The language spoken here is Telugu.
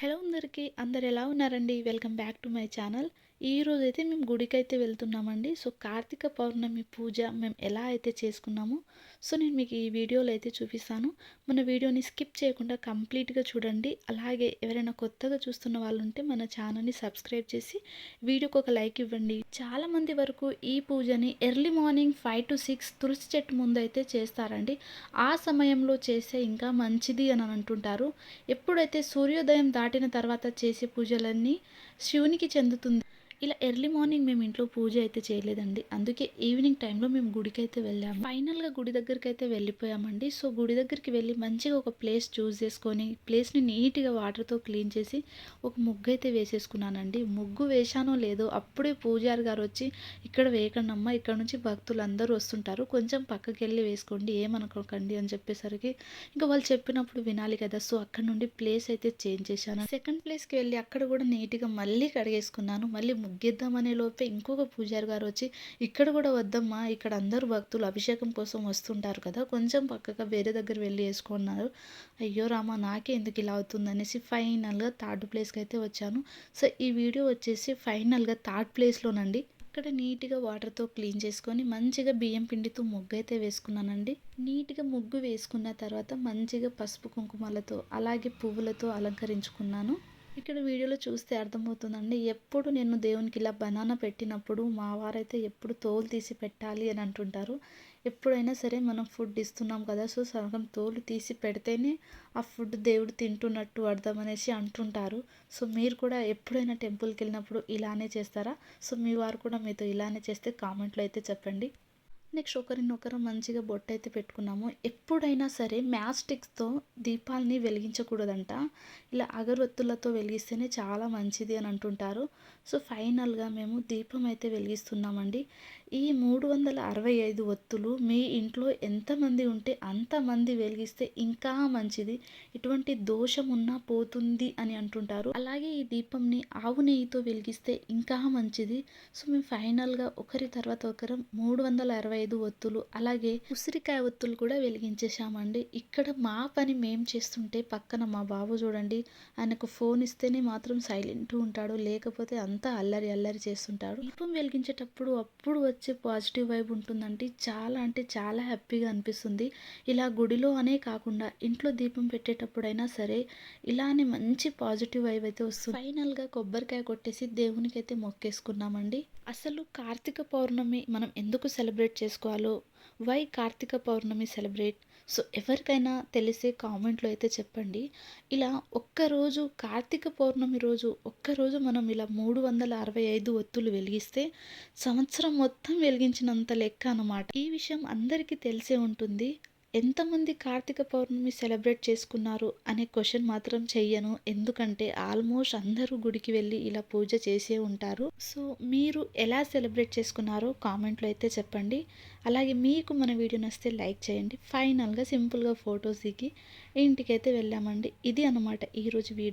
హలో అందరికీ అందరు ఎలా ఉన్నారండి? Welcome back to my channel. ఈ అయితే మేము గుడికి అయితే వెళ్తున్నామండి. సో కార్తీక పౌర్ణమి పూజ మేము ఎలా అయితే చేసుకున్నామో సో నేను మీకు ఈ వీడియోలో అయితే చూపిస్తాను. మన వీడియోని స్కిప్ చేయకుండా కంప్లీట్గా చూడండి. అలాగే ఎవరైనా కొత్తగా చూస్తున్న వాళ్ళు ఉంటే మన ఛానల్ని సబ్స్క్రైబ్ చేసి వీడియోకి ఒక లైక్ ఇవ్వండి. చాలామంది వరకు ఈ పూజని early morning five to six తులసి చెట్టు ముందు అయితే చేస్తారండి. ఆ సమయంలో చేస్తే ఇంకా మంచిది అని అంటుంటారు. ఎప్పుడైతే సూర్యోదయం దాటిన తర్వాత చేసే పూజలన్నీ శివునికి చెందుతుంది ఇలా ఎర్లీ మార్నింగ్ మేము ఇంట్లో పూజ అయితే చేయలేదండి. అందుకే ఈవినింగ్ టైంలో మేము గుడికి అయితే వెళ్ళాము ఫైనల్గా గుడి దగ్గరికి అయితే వెళ్ళిపోయామండి. సో గుడి దగ్గరికి వెళ్ళి మంచిగా ఒక ప్లేస్ చూస్ చేసుకొని ప్లేస్ని నీట్గా వాటర్తో క్లీన్ చేసి ఒక ముగ్గు అయితే వేసేసుకున్నానండి. ముగ్గు వేశానో లేదో అప్పుడే పూజారి గారు వచ్చి ఇక్కడ వేయకండి అమ్మ ఇక్కడ నుంచి భక్తులు అందరూ వస్తుంటారు. కొంచెం పక్కకి వెళ్ళి వేసుకోండి ఏమనుకోకండి అని చెప్పేసరికి ఇంకా వాళ్ళు చెప్పినప్పుడు వినాలి కదా. సో అక్కడ నుండి ప్లేస్ అయితే చేంజ్ చేశాను. సెకండ్ ప్లేస్కి వెళ్ళి అక్కడ కూడా నీట్గా మళ్ళీ కడిగేసుకున్నాను. మళ్ళీ ముగ్గిద్దామనే లోపే ఇంకొక పూజారి గారు వచ్చి ఇక్కడ కూడా వద్దమ్మా ఇక్కడ అందరూ భక్తులు అభిషేకం కోసం వస్తుంటారు కదా కొంచెం పక్కగా వేరే దగ్గర వెళ్ళి వేసుకున్నారు. అయ్యో రామా నాకే ఎందుకు ఇలా అవుతుంది? అనేసి ఫైనల్గా థర్డ్ ప్లేస్కి అయితే వచ్చాను. సో ఈ వీడియో వచ్చేసి ఫైనల్గా థర్డ్ ప్లేస్లోనండి. ఇక్కడ నీట్గా వాటర్తో క్లీన్ చేసుకొని మంచిగా బియ్యం పిండితో ముగ్గు అయితే వేసుకున్నానండి. నీట్గా ముగ్గు వేసుకున్న తర్వాత మంచిగా పసుపు కుంకుమలతో అలాగే పువ్వులతో అలంకరించుకున్నాను. ఇక్కడ వీడియోలో చూస్తే అర్థమవుతుందండి ఎప్పుడు నేను దేవునికి ఇలా బనానా పెట్టినప్పుడు మా వారైతే ఎప్పుడు తోలు తీసి పెట్టాలి అని అంటుంటారు. ఎప్పుడైనా సరే మనం ఫుడ్ ఇస్తున్నాం కదా సో సగం తోలు తీసి పెడితేనే ఆ ఫుడ్ దేవుడు తింటున్నట్టు అర్థం అనేసి అంటుంటారు. సో మీరు కూడా ఎప్పుడైనా టెంపుల్కి వెళ్ళినప్పుడు ఇలానే చేస్తారా? సో మీ వారు కూడా మీతో ఇలానే చేస్తే కామెంట్లో అయితే చెప్పండి. నెక్స్ట్ ఒకరినొకరు మంచిగా బొట్టు అయితే పెట్టుకున్నాము. ఎప్పుడైనా సరే మ్యాస్టిక్స్తో దీపాలని వెలిగించకూడదంట. ఇలా అగరొత్తులతో వెలిగిస్తేనే చాలా మంచిది అని అంటుంటారు. సో ఫైనల్గా మేము దీపం అయితే వెలిగిస్తున్నామండి. ఈ మూడు వందల అరవై ఐదు ఒత్తులు మీ ఇంట్లో ఎంతమంది ఉంటే అంతమంది వెలిగిస్తే ఇంకా మంచిది. ఇటువంటి దోషం ఉన్నా పోతుంది అని అంటుంటారు. అలాగే ఈ దీపంని ఆవు నెయ్యితో వెలిగిస్తే ఇంకా మంచిది. సో మేము ఫైనల్గా ఒకరి తర్వాత ఒకరు మూడు వందల అరవై ఐదు ఒత్తులు అలాగే ఉసిరికాయ ఒత్తులు కూడా వెలిగించేశామండి. ఇక్కడ మా పని మేం చేస్తుంటే పక్కన మా బాబు చూడండి ఆయనకు ఫోన్ ఇస్తేనే మాత్రం సైలెంట్ ఉంటాడు లేకపోతే అంతా అల్లరి అల్లరి చేస్తుంటాడు. దీపం వెలిగించేటప్పుడు అప్పుడు వచ్చే పాజిటివ్ వైబ్ ఉంటుందండి. చాలా అంటే చాలా హ్యాపీగా అనిపిస్తుంది. ఇలా గుడిలో అనే కాకుండా ఇంట్లో దీపం పెట్టేటప్పుడైనా సరే ఇలానే మంచి పాజిటివ్ వైబ్ అయితే వస్తుంది. ఫైనల్గా కొబ్బరికాయ కొట్టేసి దేవునికి అయితే మొక్కేసుకున్నామండి. అసలు కార్తీక పౌర్ణమి మనం ఎందుకు సెలబ్రేట్ చేస్తాం చేసుకోవాలో? Why Karthika Pournami celebrate? So ఎవరికైనా తెలిసే కామెంట్లో అయితే చెప్పండి. ఇలా ఒక్కరోజు కార్తీక పౌర్ణమి రోజు ఒక్కరోజు మనం ఇలా మూడు వందల అరవై ఐదు ఒత్తులు వెలిగిస్తే సంవత్సరం మొత్తం వెలిగించినంత లెక్క అన్నమాట. ఈ విషయం అందరికీ తెలిసే ఉంటుంది. ఎంతమంది కార్తీక పౌర్ణమి సెలబ్రేట్ చేసుకున్నారు అనే క్వశ్చన్ మాత్రం చెయ్యను. ఎందుకంటే ఆల్మోస్ట్ అందరూ గుడికి వెళ్ళి ఇలా పూజ చేసే ఉంటారు. సో మీరు ఎలా సెలబ్రేట్ చేసుకున్నారో కామెంట్లో అయితే చెప్పండి. అలాగే మీకు మన వీడియో నచ్చితే లైక్ చేయండి. ఫైనల్గా సింపుల్గా ఫొటోస్ దిగి ఇంటికైతే వెళ్ళామండి. ఇది అనమాట ఈరోజు వీడియో.